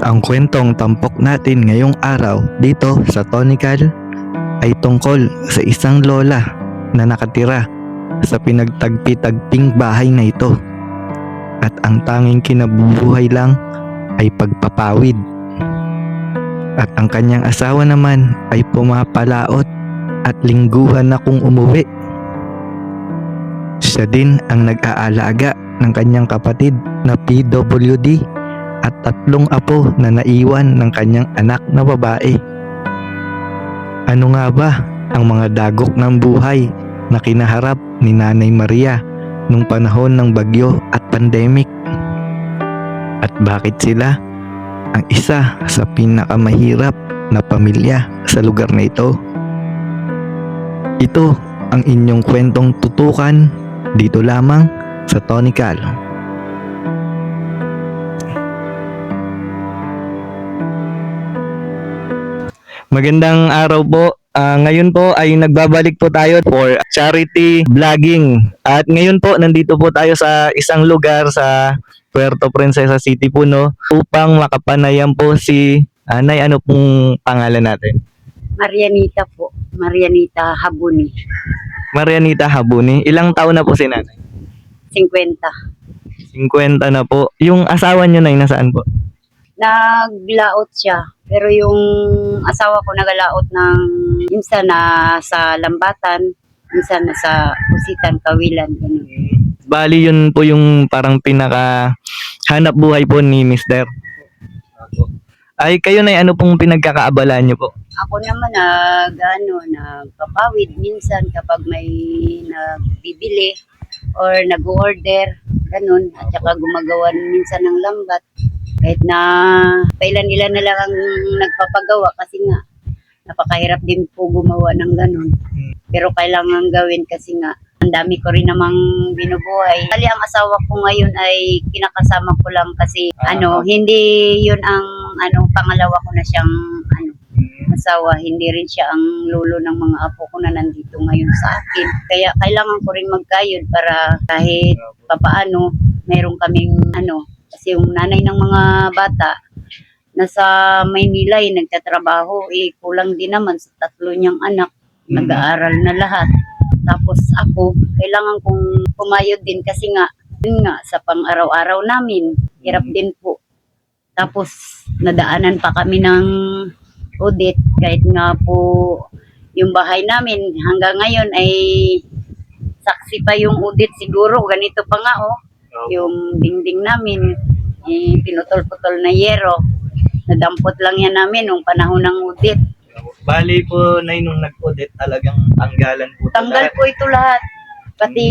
ang kwentong tampok natin ngayong araw dito sa Tonical ay tungkol sa isang lola na nakatira sa pinagtagpi-tagping bahay na ito. At ang tanging kinabubuhay lang ay pagpapawid. At ang kanyang asawa naman ay pumapalaot at lingguhan na kung umuwi. Siya din ang nag-aalaga ng kanyang kapatid na PWD at tatlong apo na naiwan ng kanyang anak na babae. Ano nga ba ang mga dagok ng buhay na kinaharap ni Nanay Maria nung panahon ng bagyo at pandemic? At bakit sila ang isa sa pinakamahirap na pamilya sa lugar na ito? Ito ang inyong kwentong tutukan dito lamang sa Tonical. Magandang araw po. Ah, ngayon po ay nagbabalik po tayo for charity vlogging. At ngayon po nandito po tayo sa isang lugar sa Puerto Princesa City po no upang makapanayam po si Anay ano pong pangalan natin? Marianita po. Marianita Habuni. Marianita Habuni. Ilang taon na po si Nanay? 50. 50 na po. Yung asawa niyo na nasaan po? Naglaot siya. Pero yung asawa ko nagalaot ng minsan na sa Lambatan, minsan na sa Kusitan, Kawilan. Ganun. Bali yun po yung parang pinaka hanap buhay po ni Mister. Ay kayo na ano pong pinagkakaabalaan niyo po? Ako naman nag, ano, nagpapawid minsan kapag may nagbibili or nag-order, ganun. At saka gumagawa minsan ng lambat. Kahit na pailan-ilan na lang ang nagpapagawa kasi nga napakahirap din po gumawa ng ganun. Pero kailangan gawin kasi nga ang dami ko rin namang binubuhay. Kali ang asawa ko ngayon ay kinakasama ko lang kasi Ah, ano, hindi yun ang ano pangalawa ko na siyang ano asawa, hindi rin siya ang lolo ng mga apo ko na nandito ngayon sa akin. Kaya kailangan ko rin magkayod para kahit papaano meron kaming ano, kasi yung nanay ng mga bata nasa Maynila eh, nagtatrabaho, eh kulang din naman sa tatlo niyang anak, nag-aaral na lahat. Tapos ako, kailangan kong pumayod din kasi nga, yun nga, sa pang-araw-araw namin, hirap din po. Tapos, nadaanan pa kami ng audit, kahit nga po yung bahay namin hanggang ngayon ay saksi pa yung audit siguro, ganito pa nga oh, yung dingding namin, eh, pinutol-putol na yero. Nadampot lang yan namin nung panahon ng audit. Bali po na nung nag-audit talagang tanggalan po. Tanggal po ito lahat. Pati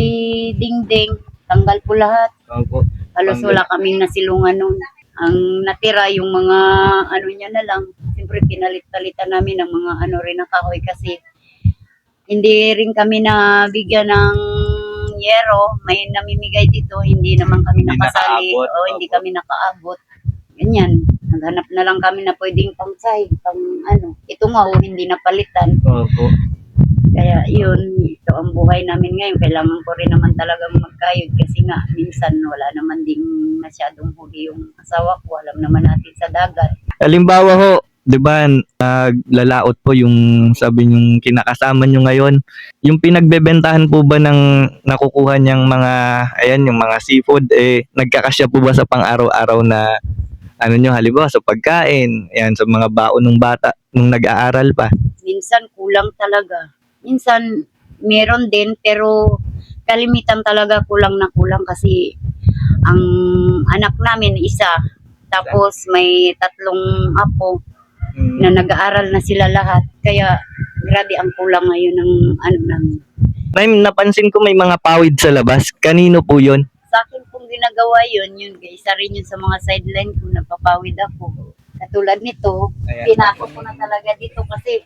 dingding, tanggal po lahat. Opo. Halos wala kaming nasilungan nun. Ang natira, yung mga ano niya na lang. Siyempre, pinalit-palitan namin ng mga ano rin ng kahoy kasi hindi rin kami nabigyan ng yero. May namimigay dito, hindi naman kami Hindi nakasali. nakaabot. O hindi kami nakaabot. Ganyan. Naghanap na lang kami na pwedeng pang sahig, pang ano. Ito nga, oh, hindi napalitan. Opo. Kaya yun, ito ang buhay namin ngayon. Kailangan ko rin naman talagang magkayod kasi nga minsan wala naman ding masyadong huli yung asawa ko. Alam naman natin sa dagat. Halimbawa ho, 'di ba, naglalaot po yung sabi yung kinakasama nyo ngayon. Yung pinagbebentahan po ba ng nakukuha niyang mga ayan yung mga seafood eh nagkakasya po ba sa pang-araw-araw na ano nyo halimbawa sa pagkain, ayan sa mga baon ng bata nung nag-aaral pa. Minsan kulang talaga. Minsan meron din pero kalimitan talaga kulang na kulang kasi ang anak namin isa tapos may tatlong apo na nag-aaral na sila lahat. Kaya grabe ang kulang ngayon ng ano namin. Nay, napansin ko may mga pawid sa labas. Kanino po 'yon? sa akin pong ginagawa yun, yun guys, isa rin yun sa mga sideline ko, napapawid ako. Katulad nito, Ayan. pinako ko na talaga dito kasi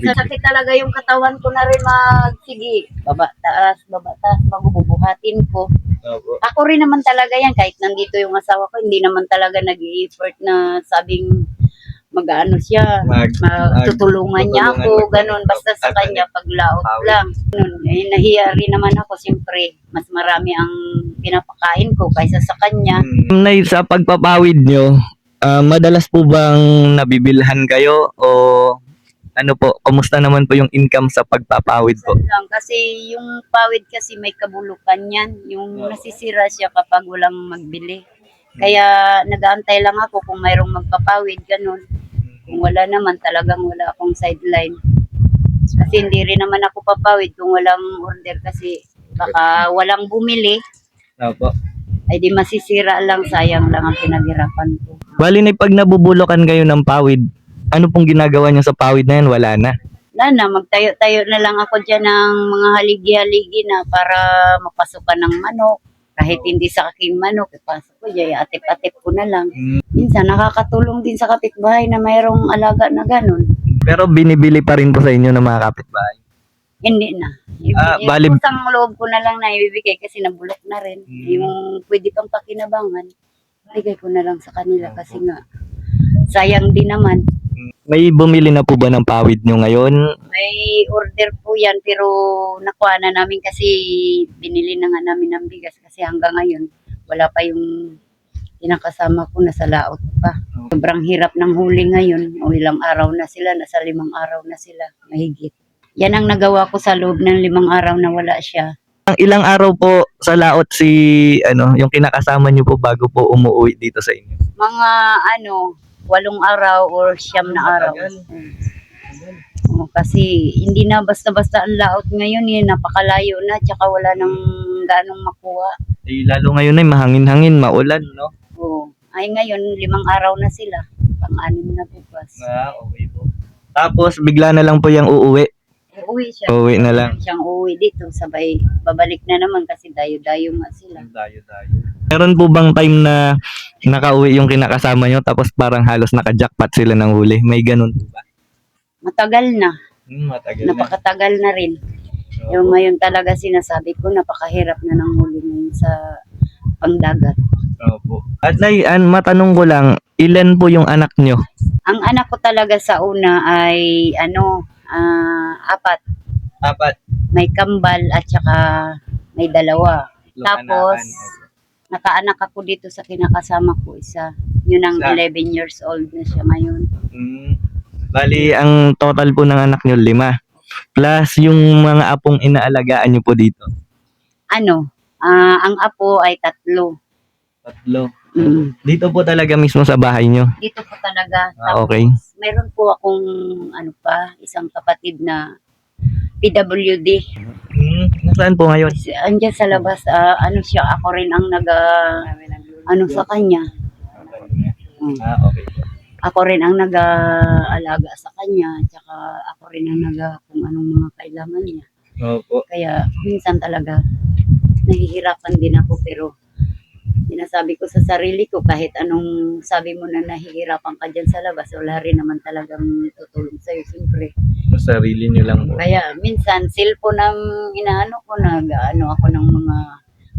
kasi talaga yung katawan ko na rin mag, sige, baba taas, baba taas, bago bubuhatin ko. Opo. Ako rin naman talaga yan, kahit nandito yung asawa ko, hindi naman talaga nag-i-effort na sabing mag-ano siya, Mag- magtutulungan niya ako, mag- ganun, basta sa kanya paglaot Pawid. lang. Ganun, eh, nahiya rin naman ako, siyempre, mas marami ang pinapakain ko kaysa sa kanya. Nay, sa pagpapawid nyo, Ah, madalas po bang nabibilhan kayo o ano po, kumusta naman po yung income sa pagpapawid po? Lang, kasi yung pawid kasi may kabulukan yan. Yung nasisira siya kapag walang magbili. Kaya nag-aantay lang ako kung mayroong magpapawid, ganun. Kung wala naman, talagang wala akong sideline. Kasi hindi rin naman ako papawid kung walang order kasi baka walang bumili, Opo. ay di masisira lang, sayang lang ang pinaghirapan ko. Bali na pag nabubulokan kayo ng pawid, ano pong ginagawa niyo sa pawid na yan? Wala na. Wala na, magtayo-tayo na lang ako dyan ng mga haligi-haligi na para mapasukan ng manok. Kahit hindi sa aking manok, ipasok ko dyan, atip-atip ko na lang. Minsan nakakatulong din sa kapitbahay na mayroong alaga na ganun. Pero binibili pa rin po sa inyo ng mga kapitbahay. Hindi na. Ah, Ibigay bali- Isang loob ko na lang na ibibigay kasi nabulok na rin. Mm. Yung pwede pang pakinabangan, bigay ko na lang sa kanila kasi nga sayang din naman. May bumili na po ba ng pawid nyo ngayon? May order po yan pero nakuha na namin kasi binili na nga namin ng bigas kasi hanggang ngayon wala pa yung pinakasama ko nasa laot pa. Sobrang hirap ng huli ngayon. O ilang araw na sila, nasa limang araw na sila, mahigit. Yan ang nagawa ko sa loob ng limang araw na wala siya. Ang ilang araw po sa laot si ano, yung kinakasama nyo po bago po umuwi dito sa inyo. Mga ano, walong araw or siyam na araw. Mm. Oo, kasi hindi na basta-basta ang laot ngayon eh, napakalayo na, tsaka wala nang ganong makuha. Eh, lalo ngayon ay mahangin-hangin, maulan, no? Oo. Ay ngayon, limang araw na sila. Pang-anim na bukas. Ah, okay po. Tapos bigla na lang po yung uuwi. Eh, uwi siya. Uuwi na lang. Siyang uuwi dito. Sabay, babalik na naman kasi dayo-dayo nga sila. Meron po bang time na nakauwi yung kinakasama nyo tapos parang halos naka-jackpot sila ng huli? May ganun po ba? Matagal na. Hmm, matagal Napakatagal na rin. Yung ngayon talaga sinasabi ko, napakahirap na ng huli ngayon sa pangdagat. Opo. At nay, an, matanong ko lang, ilan po yung anak nyo? Ang anak ko talaga sa una ay ano, ah, apat. Apat. May kambal at saka may dalawa. Tapos, nakaanak ako dito sa kinakasama ko isa. Yun ang Isa. 11 years old na siya ngayon. Hmm. Bali, ang total po ng anak nyo, lima. Plus yung mga apong inaalagaan nyo po dito. Ano, ah, ang apo ay tatlo. Tatlo. Mm. Dito po talaga mismo sa bahay nyo. Dito po talaga. Ah, okay. Meron po akong ano pa, isang kapatid na PWD. Hmm. Nasaan po ngayon? Si- Andyan sa labas, ah, ano siya, ako rin ang nag, ah, ano sa kanya. Mm. Ah, okay. Ako rin ang nag-aalaga sa kanya, tsaka ako rin ang nag, kung anong mga kailangan niya. Opo. Kaya minsan talaga nahihirapan din ako pero sinasabi ko sa sarili ko kahit anong sabi mo na nahihirapan ka dyan sa labas, wala rin naman talagang tutulong sa'yo, siyempre. Sa sarili nyo lang po. Kaya minsan, cellphone ang inaano ko, nag-ano ako ng mga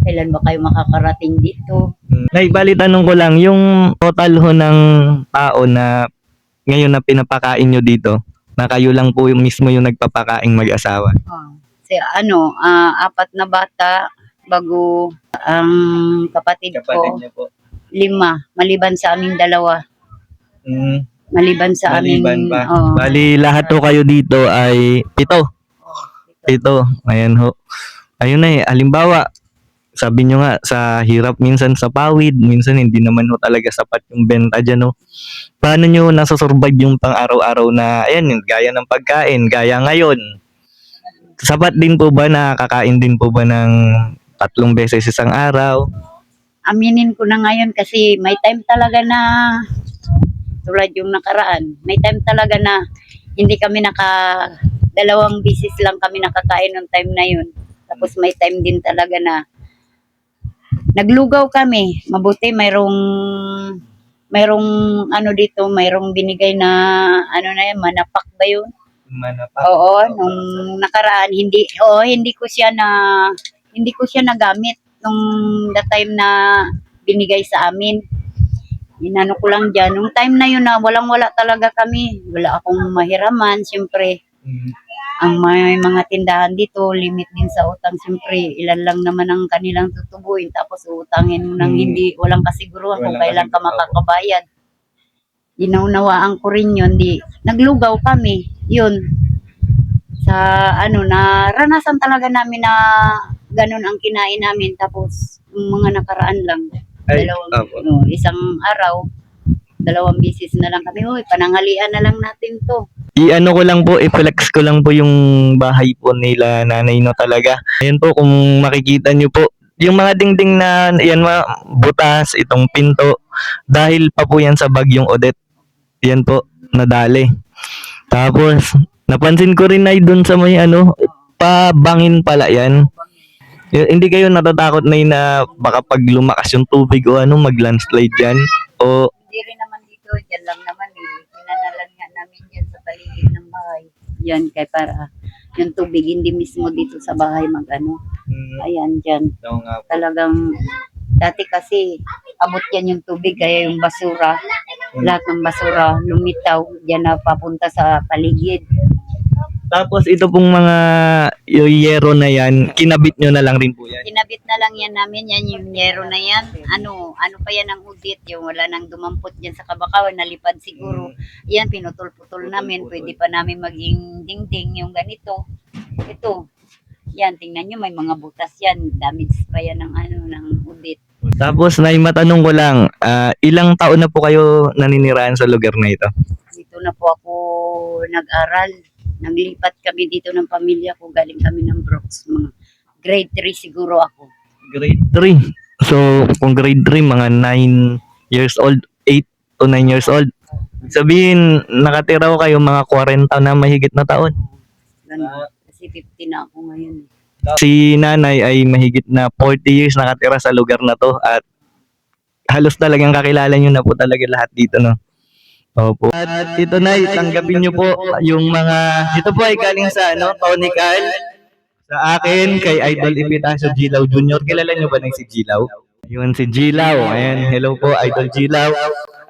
kailan ba kayo makakarating dito. Nay, bali tanong ko lang, yung total ho ng tao na ngayon na pinapakain nyo dito, na kayo lang po yung mismo yung nagpapakaing mag-asawa. Oh. Kasi ano, ah, apat na bata, bago ang kapatid, ko, niyo po. lima, maliban sa aming dalawa. Mm, Maliban sa maliban aming... pa. oh. Bali, lahat ho kayo dito ay pito. Pito. Ayan ho. Ayun na eh, halimbawa, sabi nyo nga, sa hirap minsan sa pawid, minsan hindi naman ho talaga sapat yung benta dyan ho. Paano nyo nasa-survive yung pang araw-araw na, ayan, yun, gaya ng pagkain, gaya ngayon. Sapat din po ba, nakakain din po ba ng tatlong beses isang araw? aminin ko na ngayon kasi may time talaga na tulad yung nakaraan, may time talaga na hindi kami naka dalawang bisis lang kami nakakain ng time na yun. Tapos may time din talaga na naglugaw kami. Mabuti mayroong mayroong ano dito, mayroong binigay na ano na yun, manapak ba yun? Manapak. Oo, nung nakaraan hindi oo, hindi ko siya na hindi ko siya nagamit nung the time na binigay sa amin. Inano ko lang diyan nung time na yun na walang-wala talaga kami. Wala akong mahiraman, siyempre. Mm. Ang may mga tindahan dito, limit din sa utang, siyempre. Ilan lang naman ang kanilang tutubuin tapos utangin mo nang Hmm. hindi walang kasiguruhan kung kailan ka makakabayad. Ginaunawaan ko rin yun. Di, naglugaw kami. Yun. Sa ano, naranasan talaga namin na ganun ang kinain namin. Tapos, yung mga nakaraan lang. Ay, dalawang, no, isang araw, dalawang bisis na lang kami. Uy, panangalian na lang natin to. I-ano ko lang po, i-flex ko lang po yung bahay po nila nanay no talaga. Ayan po, kung makikita nyo po, yung mga dingding na, yan mga butas, itong pinto, dahil pa po yan sa bagyong Odette. Yan po, nadali. Tapos, napansin ko rin ay dun sa may ano, pabangin pala yan. Hindi kayo natatakot na na baka pag lumakas yung tubig o ano, mag-landslide dyan? O Hindi rin naman dito, dyan lang naman eh. Pinanalan nga namin dyan sa paligid ng bahay. Yan, kaya para yung tubig hindi mismo dito sa bahay mag-ano. Ayan, dyan. Talagang, dati kasi, abot yan yung tubig, kaya yung basura, lahat ng basura, lumitaw, dyan na papunta sa paligid. Tapos ito pong mga yung yero na yan, kinabit nyo na lang rin po yan. Kinabit na lang yan namin, yan yung yero na yan. Ano, ano pa yan ang udit, yung wala nang dumampot dyan sa kabakawan, nalipad siguro. Yan, pinutol-putol namin, pwede pa namin maging dingding yung ganito. Ito, yan, tingnan nyo, may mga butas yan, damage pa yan ng ano, ng udit. Tapos na matanong ko lang, ah, ilang taon na po kayo naninirahan sa lugar na ito? Dito na po ako nag-aral. Naglipat kami dito ng pamilya ko, galing kami ng Brooks. Mga grade 3 siguro ako. Grade 3. So, kung grade 3, mga 9 years old, 8 to 9 years old. Sabihin, nakatira ko kayo mga 40 na mahigit na taon. Ganun. Kasi 50 na ako ngayon. Si nanay ay mahigit na 40 years nakatira sa lugar na to at halos talagang kakilala nyo na po talaga lahat dito, no? Opo. At ito na, tanggapin nyo po yung mga, ito po ay galing sa ano, Tonical. Sa akin, kay Idol Epitacio Gilaw Jr. Kilala nyo ba na si Gilaw? Yun si Gilaw. Ayan, hello po, Idol Gilaw.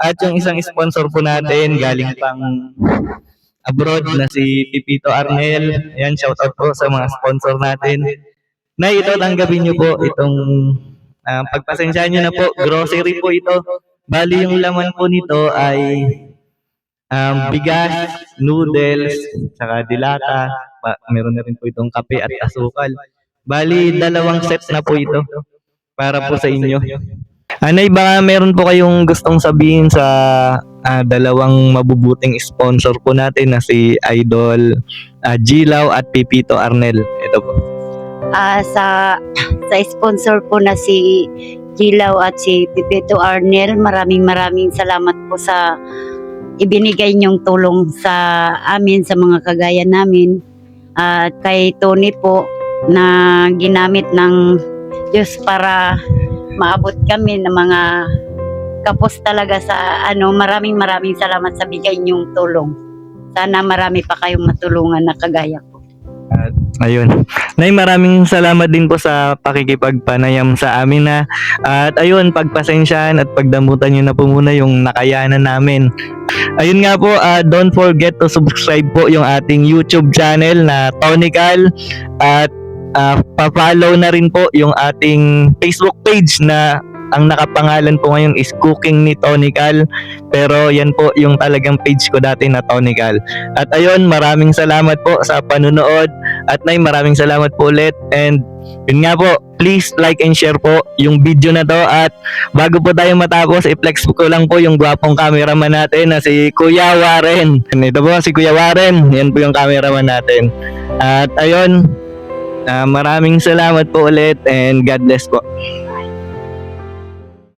At yung isang sponsor po natin, galing pang abroad na si Pipito Arnel. Ayan, shout out po sa mga sponsor natin. Na ito, tanggapin nyo po itong ah, pagpasensyahan nyo na po. Grocery po ito. Bali, yung laman po nito ay um, bigas, noodles, saka dilata. Ba, meron na rin po itong kape at asukal. Bali, dalawang set na po ito para po sa inyo. Anay, baka meron po kayong gustong sabihin sa ah, dalawang mabubuting sponsor po natin na si Idol ah, Gilaw at Pipito Arnel. Ito po. Ah, sa sa sponsor po na si Gilaw at si Pipito Arnel, maraming maraming salamat po sa ibinigay niyong tulong sa amin, sa mga kagaya namin. At kay Tony po na ginamit ng Diyos para maabot kami ng mga kapos talaga sa ano, maraming maraming salamat sa bigay niyong tulong. Sana marami pa kayong matulungan na kagaya ko. Ayun. Nay, maraming salamat din po sa pakikipagpanayam sa amin na at ayun, pagpasensyahan at pagdamutan nyo na po muna yung nakayanan namin. Ayun nga po, ah, don't forget to subscribe po yung ating YouTube channel na Tonical. At ah, pa-follow na rin po yung ating Facebook page na ang nakapangalan po ngayon is Cooking ni Tonical. Pero yan po yung talagang page ko dati na Tonical. At ayun maraming salamat po sa panunood at Nay, maraming salamat po ulit. And yun nga po, please like and share po yung video na to. At bago po tayo matapos, i-flex ko lang po yung gwapong cameraman natin na si Kuya Warren. Ito po si Kuya Warren. Yan po yung cameraman natin. At ayun, ah, maraming salamat po ulit and God bless po.